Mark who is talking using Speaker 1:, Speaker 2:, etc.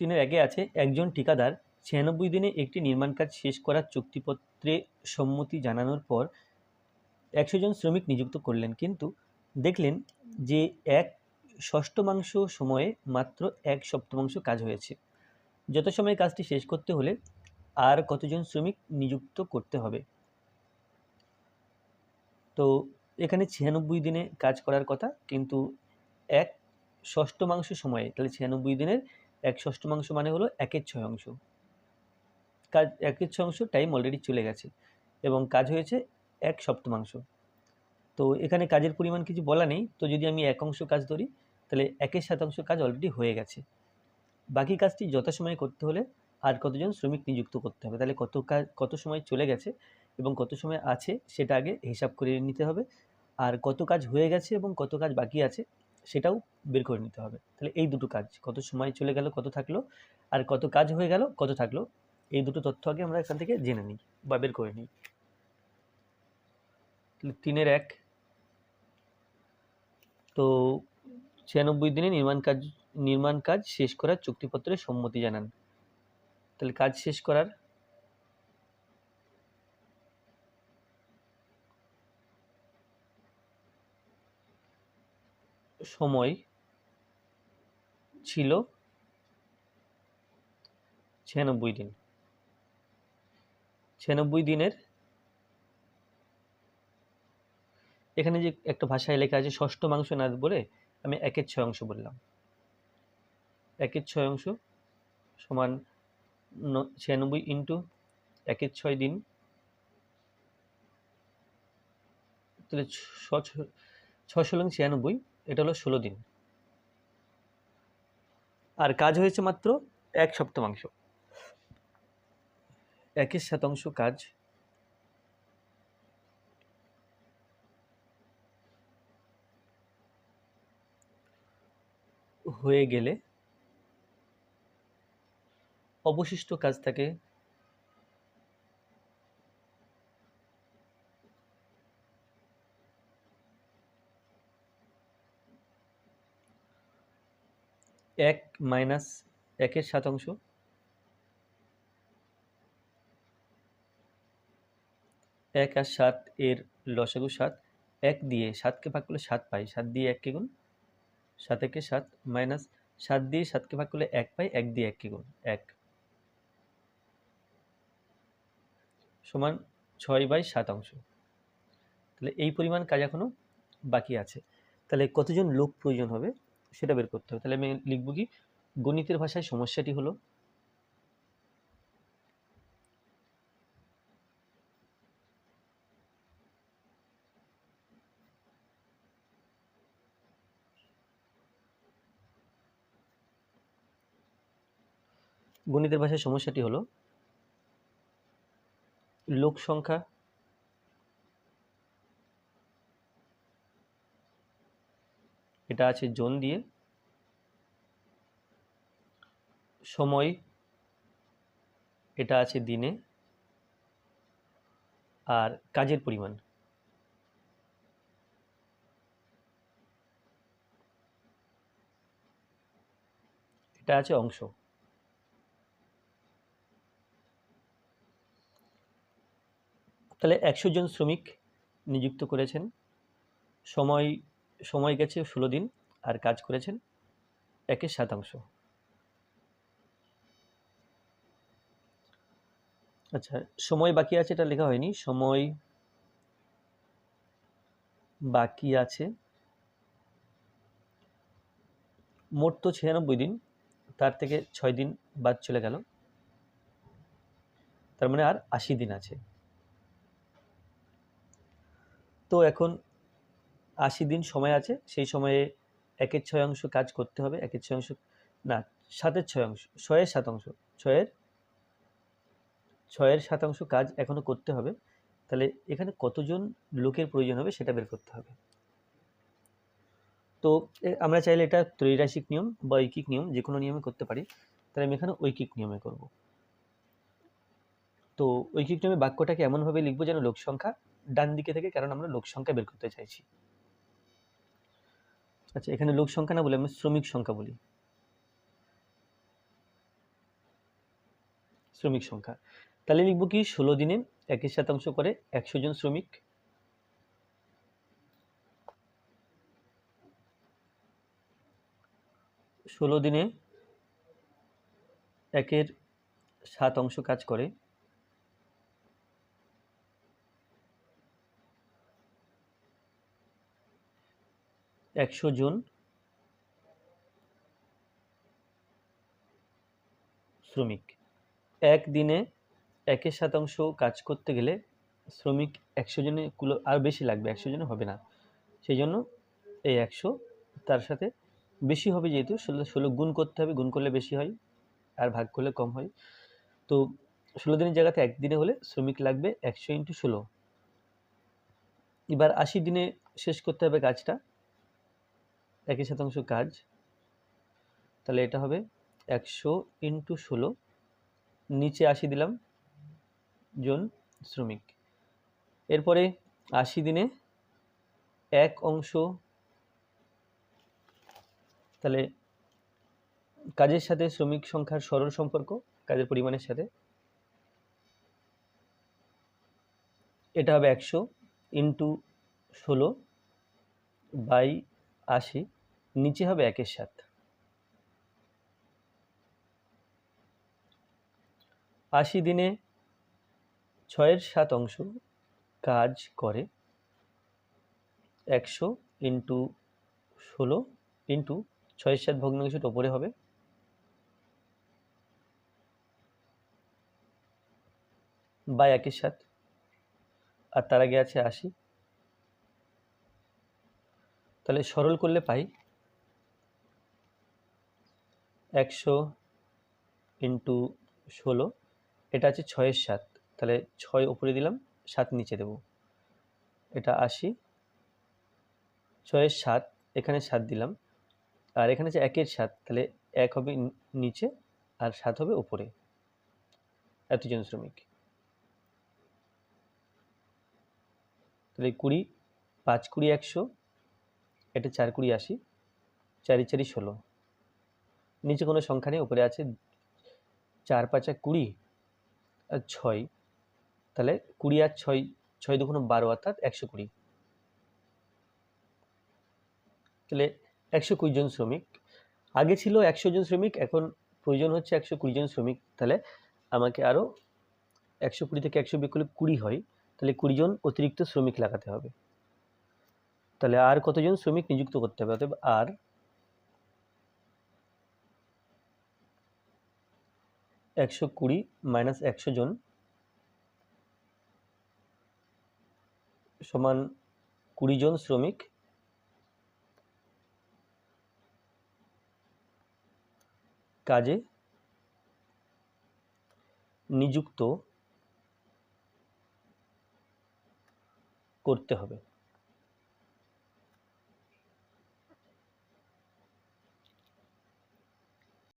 Speaker 1: তিনের একে আছে একজন ঠিকাদার। ছিয়ানব্বই দিনে একটি নির্মাণ কাজ শেষ করার চুক্তিপত্রে সম্মতি জানানোর পর একশো জন শ্রমিক নিযুক্ত করলেন। কিন্তু দেখলেন যে এক ষষ্ঠমাংশ সময়ে মাত্র এক সপ্তমাংশ কাজ হয়েছে। যত সময় কাজটি শেষ করতে হলে আর কতজন শ্রমিক নিযুক্ত করতে হবে? তো এখানে ছিয়ানব্বই দিনে কাজ করার কথা, কিন্তু এক ষষ্ঠমাংশ সময়ে, তাহলে ছিয়ানব্বই দিনের এক ষষ্ঠমাংশ মানে হলো একের ছয় অংশ। কাজ, একের ছয় অংশ টাইম অলরেডি চলে গেছে এবং কাজ হয়েছে এক সপ্তমাংশ তো এখানে কাজের পরিমাণ কিছু বলা নেই, তো যদি আমি এক অংশ কাজ ধরি, তাহলে একের শতাংশ কাজ অলরেডি হয়ে গেছে। বাকি কাজটি যথাসময়ে করতে হলে আর কতজন শ্রমিক নিযুক্ত করতে হবে? তাহলে কত কাজ কত সময় চলে গেছে এবং কত সময় আছে সেটা আগে হিসাব করে নিতে হবে। আর কত কাজ হয়ে গেছে এবং কত কাজ বাকি আছে সেটাও বের করে নিতে হবে। তাহলে এই দুটো কাজ, কত সময় চলে গেল, কত থাকল, আর কত কাজ হয়ে গেল, কত থাকল, এই দুটো তথ্য আগে আমরা এখান থেকে জেনে নিই বা বের করে নিই। তিনের এক। তো ছিয়ানব্বই দিনে নির্মাণ কাজ নির্মাণ কাজ শেষ করার চুক্তিপত্রে সম্মতি জানান। তাহলে কাজ শেষ করার সময় ছিল ছিয়ানব্বই দিন। ছিয়ানব্বই দিনের এখানে যে একটা ভাষায় লেখা আছে, ষষ্ঠ মাংস না বলে আমি একের ছয় অংশ বললাম। একের ছয় অংশ সমান ছিয়ানব্বই ইন্টু একের ছয় দিন। তাহলে ছ- ছ- ছয় ষোলো ছিয়ানব্বই। এটা হলো ষোলো দিন। আর কাজ হয়েছে মাত্র এক সপ্তমাংশ। একের শতাংশ কাজ হয়ে গেলে অবশিষ্ট কাজ থাকে এক মাইনাস একের শতাংশ। এক আর সাত এর লসাগু সাত, এক দিয়ে সাতকে ভাগ করলে সাত পাই। সাত দিয়ে এককে গুণ, সাত একে সাত মাইনাস সাত দিয়ে সাতকে ভাগ করলে এক পাই, এক দিয়ে এককে গুণ, এক। সমান ছয় বাই সাত অংশ। তাহলে এই পরিমাণ কাজ এখনও বাকি আছে। তাহলে কতজন লোক প্রয়োজন হবে? সেটা বের করতে হবে। তাহলে আমি লিখব কি? গণিতের ভাষায় সমস্যাটি হলো গণিতের ভাষায় সমস্যাটি হলো লোক সংখ্যা এটা আছে জোন দিয়ে। সময়, এটা আছে দিনে। আর কাজের পরিমাণ। এটা আছে অংশ। তাহলে একশো জন শ্রমিক নিযুক্ত করেছেন। সময় সময় গেছে ষোলো দিন আর কাজ করেছেন একের শতাংশ আচ্ছা সময় বাকি আছে এটা লেখা হয়নি। সময় বাকি আছে মোট তো ছিয়ানব্বই দিন, তার থেকে ছয় দিন বাদ চলে গেল। তার মানে আর আশি দিন আছে। তো এখন আশি দিন সময় আছে, সেই সময়ে একের ছয় অংশ কাজ করতে হবে, একের ছয় অংশ, না, সাতের ছয় অংশ, ছয়ের শতাংশ ছয়ের ছয়ের শতাংশ কাজ এখনও করতে হবে, তাহলে এখানে কতজন লোকের প্রয়োজন হবে সেটা বের করতে হবে। তো আমরা চাইলে এটা ত্রৈরাসিক নিয়ম বা ঐকিক নিয়ম যে কোনো নিয়মে করতে পারি, তাহলে আমি এখানে ঐকিক নিয়মে করব। তো, ঐকিক নিয়মে বাক্যটাকে এমনভাবে লিখব যেন লোক সংখ্যা ডান দিকে থেকে, কারণ আমরা লোক সংখ্যা বের করতে চাইছি। আচ্ছা এখানে লোক সংখ্যা না বলে আমি শ্রমিক সংখ্যা বলি। শ্রমিক সংখ্যা। তাহলে লিখব কি? ষোলো দিনে একই শতাংশ করে একশো জন শ্রমিক। ষোলো দিনে একের সাত অংশ কাজ করে। একশো জন শ্রমিক। একদিনে একের শতাংশ কাজ করতে গেলে শ্রমিক একশো জনে কুলো, আর বেশি লাগবে, একশো জনে হবে না। সেই জন্য এই একশো তার সাথে বেশি হবে যেহেতু, ষোলো ষোলো গুণ করতে হবে, গুণ করলে বেশি হয় আর ভাগ করলে কম হয়। তো ষোলো দিনের জায়গাতে একদিনে হলে শ্রমিক লাগবে একশো ইন্টু ষোলো। এবার আশি দিনে শেষ করতে হবে কাজটা। একই শতাংশ কাজ, তাহলে এটা হবে একশো ইন্টু ষোলো, নিচে আশি দিলাম জন শ্রমিক। এরপরে আশি দিনে এক অংশ, তাহলে কাজের সাথে শ্রমিক সংখ্যার সরল সম্পর্ক, কাজের পরিমাণের সাথে, এটা হবে একশো ইন্টু ষোলো বাই আশি। নিচে হবে একের সাত আশি দিনে ছয়ের সাত অংশ কাজ করে, একশো ইন্টু ষোলো ইন্টু ছয়ের সাত ভগ্নাংশটা ওপরে হবে। বা একের সাত আর তার আগে আছে আশি। তাহলে সরল করলে পাই একশো ইন্টু ষোলো, এটা আছে ছয়ের সাত। তাহলে ছয় উপরে দিলাম, সাত নিচে দেব। এটা আশি, ছয়ের সাত, এখানে সাত দিলাম। আর এখানে আছে একের সাত, তাহলে এক হবে নিচে আর সাত হবে উপরে। এতজন শ্রমিক। তাহলে কুড়ি, পাঁচ কুড়ি একশো, এটা চার কুড়ি আশি, চারি চারি ষোলো। নিচে কোনো সংখ্যা নেই, উপরে আছে চার, পাঁচা কুড়ি, আর ছয়। তাহলে কুড়ি আর ছয় ছয় দুগুণ বারো অর্থাৎ একশো কুড়ি। তাহলে একশো কুড়ি জন শ্রমিক। আগে ছিল একশো জন শ্রমিক, এখন প্রয়োজন হচ্ছে একশো কুড়ি জন শ্রমিক। তাহলে আমাকে আরও একশো কুড়ি থেকে একশো বিয়োগ কুড়ি হয়। তাহলে কুড়ি জন অতিরিক্ত শ্রমিক লাগাতে হবে। তাহলে আর কতজন শ্রমিক নিযুক্ত করতে হবে? অতএব আর একশো কুড়ি মাইনাস একশো জন সমান কুড়ি জন শ্রমিক। কাজে নিযুক্ত করতে হবে।